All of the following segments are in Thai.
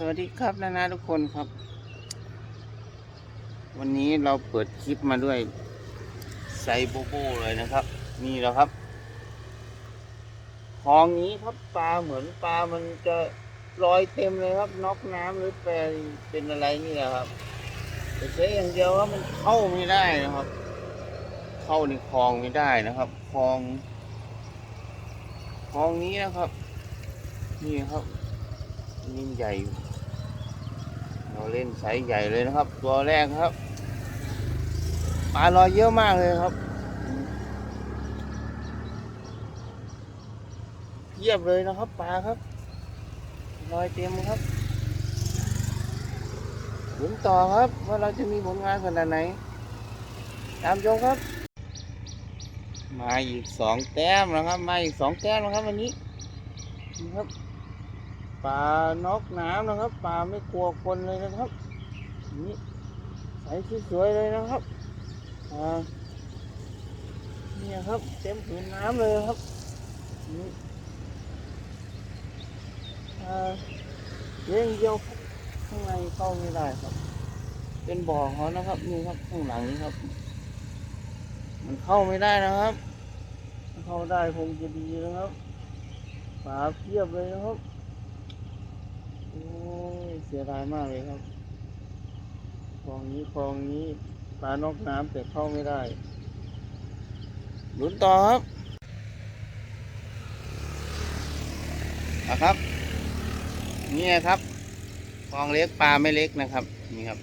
สวัสดีครับนานาทุกคนครับ วันนี้เราเปิดคลิปมาด้วยไซโบโบเลยนะครับ นี่แล้วครับคลองนี้ครับปลาเหมือนปลามันจะลอยเต็มเลยครับน็อกน้ำหรือแปลเป็นอะไรนี่แหละครับแต่ใช้อย่างเดียวว่ามันเข้าไม่ได้นะครับ เข้าในคลองไม่ได้นะครับคลองคลองนี้นะครับ นี่ครับยิ่งใหญ่ เราเล่นไซส์ใหญ่เลยนะครับ ตัวแรกครับปลาลอยเยอะมากเลยครับเยียบเลยนะครับปลาครับลอยเต็มครับหมุนต่อครับว่าเราจะมีผลงานขนาดไหน ตามชมครับ มาอีกสองแต้มนะครับมาอีกสองแต้มนะครับวันนี้ครับ ปลานอกน้ำนะครับปลาไม่กลัวคนเลยนะครับนี่ใสสวยๆเลยนะครับอ่านี่ครับเต็มผืนน้ำเลยครับนี่อ่าเลี้ยงเดียวข้างในเข้าไม่ได้ครับ เป็นบ่อเขานะครับนี่ครับข้างหลังนี้ครับ มันเข้าไม่ได้นะครับ เข้าได้คงจะดีนะครับปลาเพียบเลยนะครับ โอ้ยเสียดายมากเลยครับคลองนี้คลองนี้ปลานอกน้ำแต่เข้าไม่ได้ลุ้นต่อครับอะครับ นี่ครับคลองเล็กปลาไม่เล็กนะครับ นี่ครับ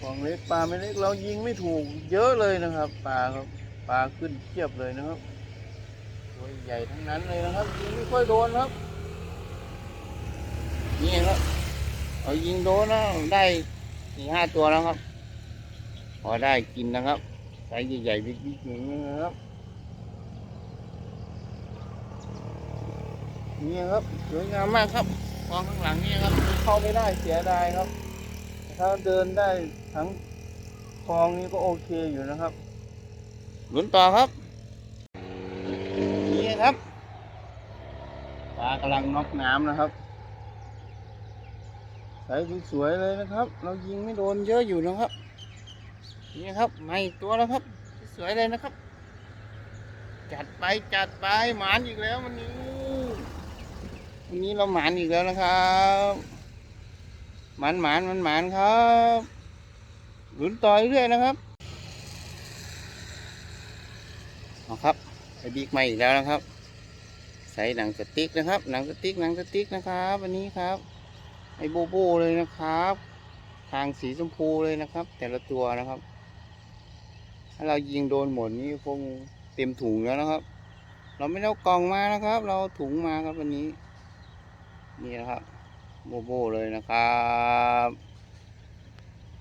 คลองเล็กปลาไม่เล็กเรายิงไม่ถูกเยอะเลยนะครับปลาครับปลาขึ้นเทียบเลยนะครับตัวใหญ่ทั้งนั้นเลยนะครับยิงไม่ค่อยโดนครับ นี่ครับเอายิงโดนแล้วได้สี่ห้าตัวแล้วครับ พอได้กินนะครับไซส์ใหญ่ๆบิ๊กๆอย่างนี้นะครับนี่ครับสวยงามมากครับกองข้างหลังนี่ครับเข้าไม่ได้เสียดายครับ ถ้าเดินได้ทั้งคลองนี้ก็โอเคอยู่นะครับลุ้นต่อครับ นี่ครับปลากำลังน็อกน้ำนะครับ ใสสวยๆเลยนะครับ เรายิงไม่โดนเยอะอยู่นะครับ นี่ครับมาอีกตัวแล้วครับ สวยเลยนะครับ จัดไปจัดไปหมานอีกแล้ววันนี้วันนี้เราหมานอีกแล้วนะครับหมานหมานมันหมานครับหลุนต่อยเรื่อยนะครับเอาครับไอบิ๊กมาอีกแล้วนะครับ ใส่หนังสติ๊กนะครับ หนังสติ๊กหนังสติ๊กนะครับวันนี้ครับ ไอโบโบเลยนะครับ ทางสีชมพูเลยนะครับ แต่ละตัวนะครับ ถ้าเรายิงโดนหมดนี่คงเต็มถุงแล้วนะครับ เราไม่เอากล่องมานะครับ เราเอาถุงมาครับวันนี้ นี่นะครับโบโบเลยนะครับ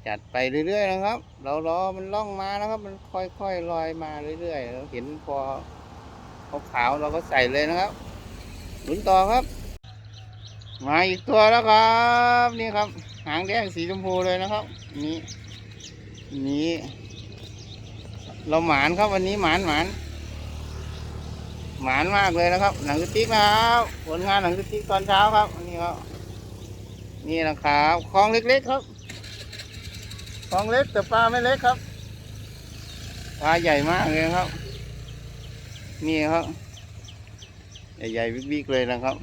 จัดไปเรื่อยๆนะครับ เรารอมันล่องมานะครับ มันค่อยๆลอยมาเรื่อยๆเราเห็นพอขาวๆเราก็ใส่เลยนะครับหมุนต่อครับ มาอีกตัวแล้วครับ นี่ครับ หางแดงสีชมพูเลยนะครับ นี่นี่ เราหมานครับวันนี้หมานหมานหมานมากเลยนะครับ หนังสติ๊กนะครับผลงานหนังสติ๊กตอนเช้าครับนนี้ครับนี่นะครับคลองเล็กๆครับคลองเล็กแต่ปลาไม่เล็กครับปลาใหญ่มากเลยครับ นี่ครับ ใหญ่ๆบิ๊กๆเลยนะครับ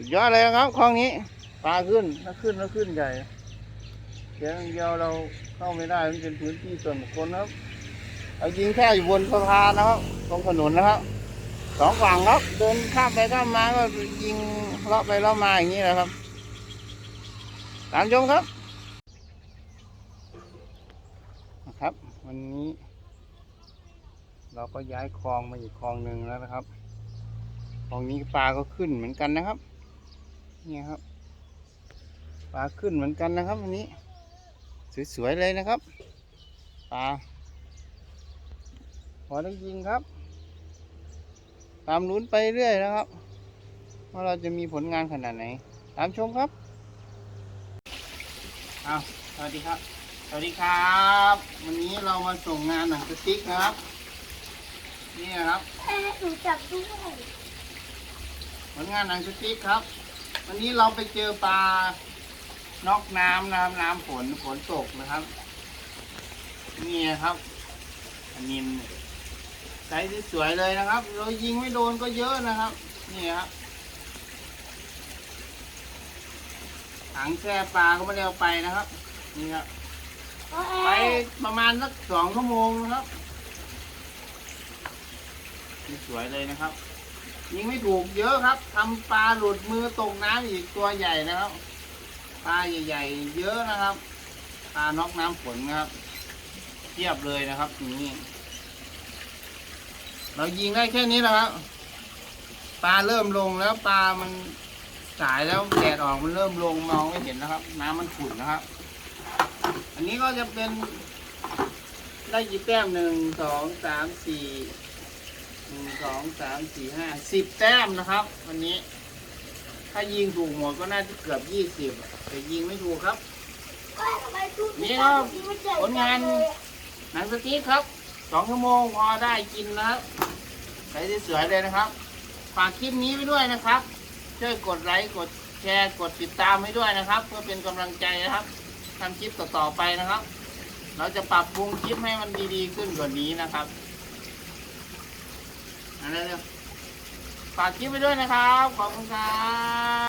สุดยอดเลยนะครับคลองนี้ปลาขึ้นถ้าขึ้นแล้วขึ้นใหญ่เดี๋ยวอย่างเดียวเราเข้าไม่ได้มันเป็นพื้นที่ส่วนบุคคลครับเอายิงแค่อยู่บนสะพานนะครับตรงถนนนะครับสองฝั่งครับเดินข้ามไปข้ามมาก็ยิงเลาะไปเลาะมาอย่างนี้แหละครับตามชมครับครับ วันนี้ เราก็ย้ายคลองมาอีกคลองหนึ่งแล้วนะครับคลองนี้ปลาก็ขึ้นเหมือนกันนะครับ นี่ครับปลาขึ้นเหมือนกันนะครับวันนี้ สวยๆเลยนะครับปลาพอได้ยิงครับ ตามลุ้นไปเรื่อยนะครับ ว่าเราจะมีผลงานขนาดไหน ตามชมครับอ้าวสวัสดีครับ สวัสดีครับ วันนี้เรามาส่งงานหนังสติ๊กนะครับ นี่นะครับแม่หนูจับด้วยผลงานหนังสติ๊กครับ วันนี้เราไปเจอปลานอกน้ำนะครับน้ำฝนฝนตกนะครับ นี่ครับอันนี้ไซส์สวยเลยนะครับ เรายิงไม่โดนก็เยอะนะครับ นี่ครับถังแช่ปลาก็ไม่ได้เอาไปนะครับ นี่ครับไปประมาณสักสองชั่วโมงนะครับ สวยเลยนะครับ ยิงไม่ถูกเยอะครับทำปลาหลุดมือตกน้ำอีกตัวใหญ่นะครับ ปลาใหญ่ๆเยอะนะครับ ปลานอกน้ำฝนนะครับเทียบเลยนะครับนี่เรายิงได้แค่นี้นะครับปลาเริ่มลงแล้วปลามันสายแล้วแดดออกมันเริ่มลงมองไม่เห็นนะครับ น้ำมันขุ่นนะครับ อันนี้ก็จะเป็นได้กี่แต้มหนึ่งสองสามสี่ หนึ่งสองสามสี่ห้าสิบแต้มนะครับ วันนี้ ถ้ายิงถูกหมดก็น่าจะเกือบยี่สิบแต่ยิงไม่ถูกครับ นี่ครับผลงานหนังสติ๊กครับสองชั่วโมงพอได้กินนะครับใส่สวยๆเลยนะครับ ฝากคลิปนี้ไว้ด้วยนะครับ ช่วยกดไลค์กดแชร์กดติดตามให้ด้วยนะครับ เพื่อเป็นกำลังใจนะครับทำคลิปต่อๆไปนะครับ เราจะปรับปรุงคลิปให้มันดีๆขึ้นกว่านี้นะครับ เร็วฝากคลิปไปด้วยนะครับ ขอบคุณครับ